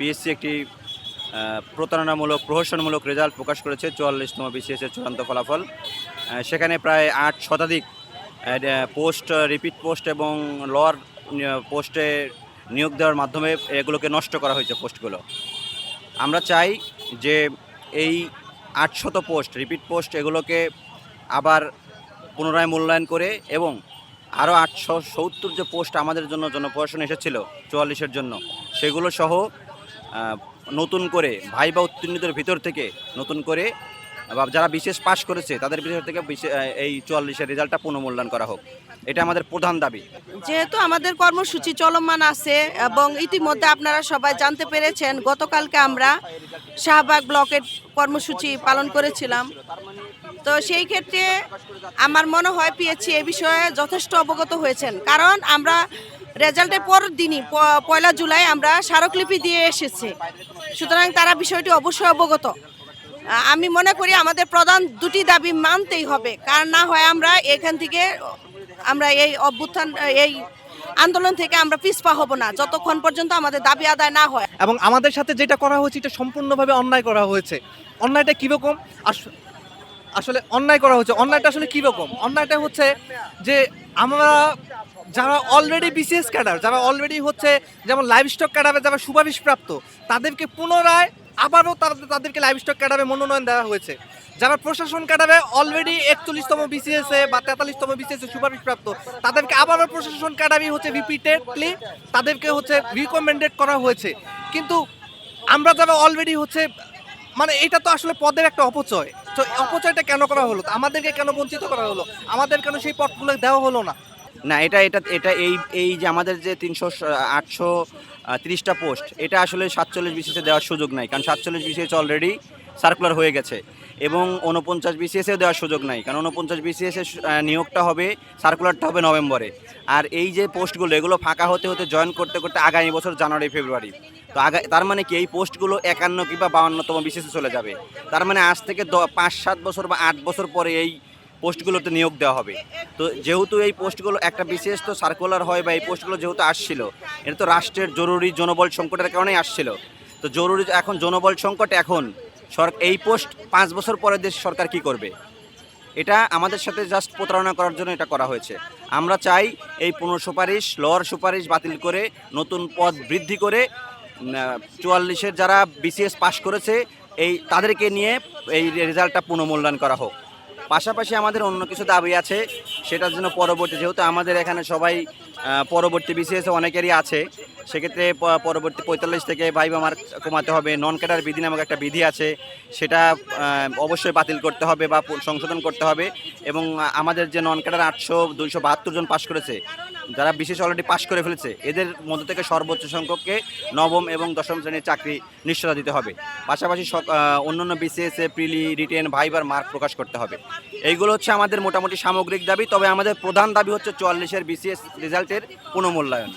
PSC একটি প্রতারণামূলক, প্রহসনমূলক result প্রকাশ করেছে, চুয়াল্লিশতম BCS এর চূড়ান্ত ফলাফল। সেখানে প্রায় আট শতাধিক পোস্ট, রিপিট পোস্ট এবং লোয়ার পোস্টে নিয়োগ দেওয়ার মাধ্যমে এগুলোকে নষ্ট করা হয়েছে পোস্টগুলো। আমরা চাই যে এই আটশত পোস্ট, রিপিট পোস্ট এগুলোকে আবার পুনরায় মূল্যায়ন করে এবং আরও আটশো সত্তর যে পোস্ট আমাদের জন্য জনপ্রশাসন এসেছিল, চুয়াল্লিশের জন্য, সেগুলো সহ নতুন করে ভাই বা উত্তীর্ণদের ভিতর থেকে নতুন করে যারা বিশেষ পাশ করেছে, তাদের ভিতর থেকে এই চুয়াল্লিশের রেজাল্টটা পুনর্মূল্যায়ন করা হোক। এটা আমাদের প্রধান দাবি। যেহেতু আমাদের কর্মসূচি চলমান আছে এবং ইতিমধ্যে আপনারা সবাই জানতে পেরেছেন, গতকালকে আমরা শাহবাগ ব্লকের কর্মসূচি পালন করেছিলাম। তো সেই ক্ষেত্রে আমার মনে হয় পিএইচসি এ বিষয়ে যথেষ্ট অবগত হয়েছেন। কারণ আমরা রেজাল্টের পর দিনই পয়লা জুলাই আমরা স্মারকলিপি দিয়ে এসেছি। সুতরাং তারা বিষয়টি অবশ্যই অবগত। আমি মনে করি আমাদের প্রধান দুটি দাবি মানতেই হবে। কারণ না হয় আমরা এখান থেকে, আমরা এই অভ্যুত্থান, এই আন্দোলন থেকে আমরা পিছপা হব না, যতক্ষণ পর্যন্ত আমাদের দাবি আদায় না হয়। এবং আমাদের সাথে যেটা করা হয়েছে, এটা সম্পূর্ণভাবে অন্যায় করা হয়েছে। অন্যায়টা কীরকম? আস- আসলে অন্যায় করা হচ্ছে অন্যায়টা আসলে কীরকম? অন্যায়টা হচ্ছে যে আমরা যারা অলরেডি বিসিএস ক্যাডার যারা অলরেডি হচ্ছে যেমন লাইভ স্টক ক্যাডারে যারা সুপারিশপ্রাপ্ত, তাদেরকে পুনরায় আবারও তাদের, তাদেরকে লাইভ স্টক ক্যাডারে মনোনয়ন দেওয়া হয়েছে। যারা প্রশাসন ক্যাডারে অলরেডি একচল্লিশতম বিসিএস বা তেতাল্লিশতম বিসিএস সুপারিশপ্রাপ্ত, তাদেরকে আবারও প্রশাসন ক্যাডারই হচ্ছে রিপিটেডলি তাদেরকে হচ্ছে রিকমেন্ডেড করা হয়েছে। কিন্তু আমরা যারা অলরেডি হচ্ছে মানে এটা তো আসলে পদের একটা অপচয়। তো অপচয়টা কেন করা হলো? আমাদেরকে কেন বঞ্চিত করা হলো? আমাদের কেন সেই পদগুলো দেওয়া হলো না? না, এটা এটা এটা এই এই যে আমাদের যে তিনশো, আটশো তিরিশটা পোস্ট এটা আসলে সাতচল্লিশ বিসিএসে দেওয়ার সুযোগ নাই। কারণ সাতচল্লিশ বিসিএস অলরেডি সার্কুলার হয়ে গেছে এবং উনপঞ্চাশ বিসিএসে দেওয়ার সুযোগ নাই। কারণ উনপঞ্চাশ বিসিএসে নিয়োগটা হবে সার্কুলারটা হবে নভেম্বরে। আর এই যে পোস্টগুলো এগুলো ফাঁকা হতে হতে জয়েন করতে করতে আগামী বছর জানুয়ারি, ফেব্রুয়ারি। তো আগা, তার মানে কি, এই পোস্টগুলো একান্ন কিংবা বাউান্নতম বিসিএসে চলে যাবে। তার মানে আজ থেকে পাঁচ, সাত বছর বা আট বছর পরে এই পোস্টগুলোতে নিয়োগ দেওয়া হবে। তো যেহেতু এই পোস্টগুলো একটা বিশেষ তো সার্কুলার হয় বা এই পোস্টগুলো যেহেতু আসছিল, এটা তো রাষ্ট্রের জরুরি জনবল সংকটের কারণেই আসছিল। তো জরুরি এখন জনবল সংকট এখন সর এই পোস্ট পাঁচ বছর পরে দেশ সরকার কি করবে? এটা আমাদের সাথে জাস্ট প্রতারণা করার জন্য এটা করা হয়েছে। আমরা চাই এই পুনঃসুপারিশ লর সুপারিশ বাতিল করে, নতুন পদ বৃদ্ধি করে চুয়াল্লিশের যারা বিসিএস পাশ করেছে, এই তাদেরকে নিয়ে এই রেজাল্টটা পুনঃমূল্যায়ন করা হোক। পাশাপাশি আমাদের অন্য কিছু দাবি আছে, সেটার জন্য পরবর্তী, যেহেতু আমাদের এখানে সবাই পরবর্তী বিসিএস অনেকেরই আছে, সেক্ষেত্রে পরবর্তী পঁয়তাল্লিশ থেকে ভাইবা মার্ক কমাতে হবে। নন ক্যাডার বিধি নামক একটা বিধি আছে, সেটা অবশ্যই বাতিল করতে হবে বা সংশোধন করতে হবে। এবং আমাদের যে নন ক্যাডার আটশো, দুইশো বাহাত্তর জন পাশ করেছে, যারা বিশেষ অলরেডি পাশ করে ফেলেছে, এদের মধ্য থেকে সর্বোচ্চ সংখ্যককে নবম এবং দশম শ্রেণির চাকরি নিশ্চয়তা দিতে হবে। পাশাপাশি অন্যান্য বিসিএসে প্রিলি রিটেন ভাইবার মার্ক প্রকাশ করতে হবে। এইগুলো হচ্ছে আমাদের মোটামুটি সামগ্রিক দাবি, তবে আমাদের প্রধান দাবি হচ্ছে চুয়াল্লিশের বিসিএস রেজাল্টের পুনঃমূল্যায়ন।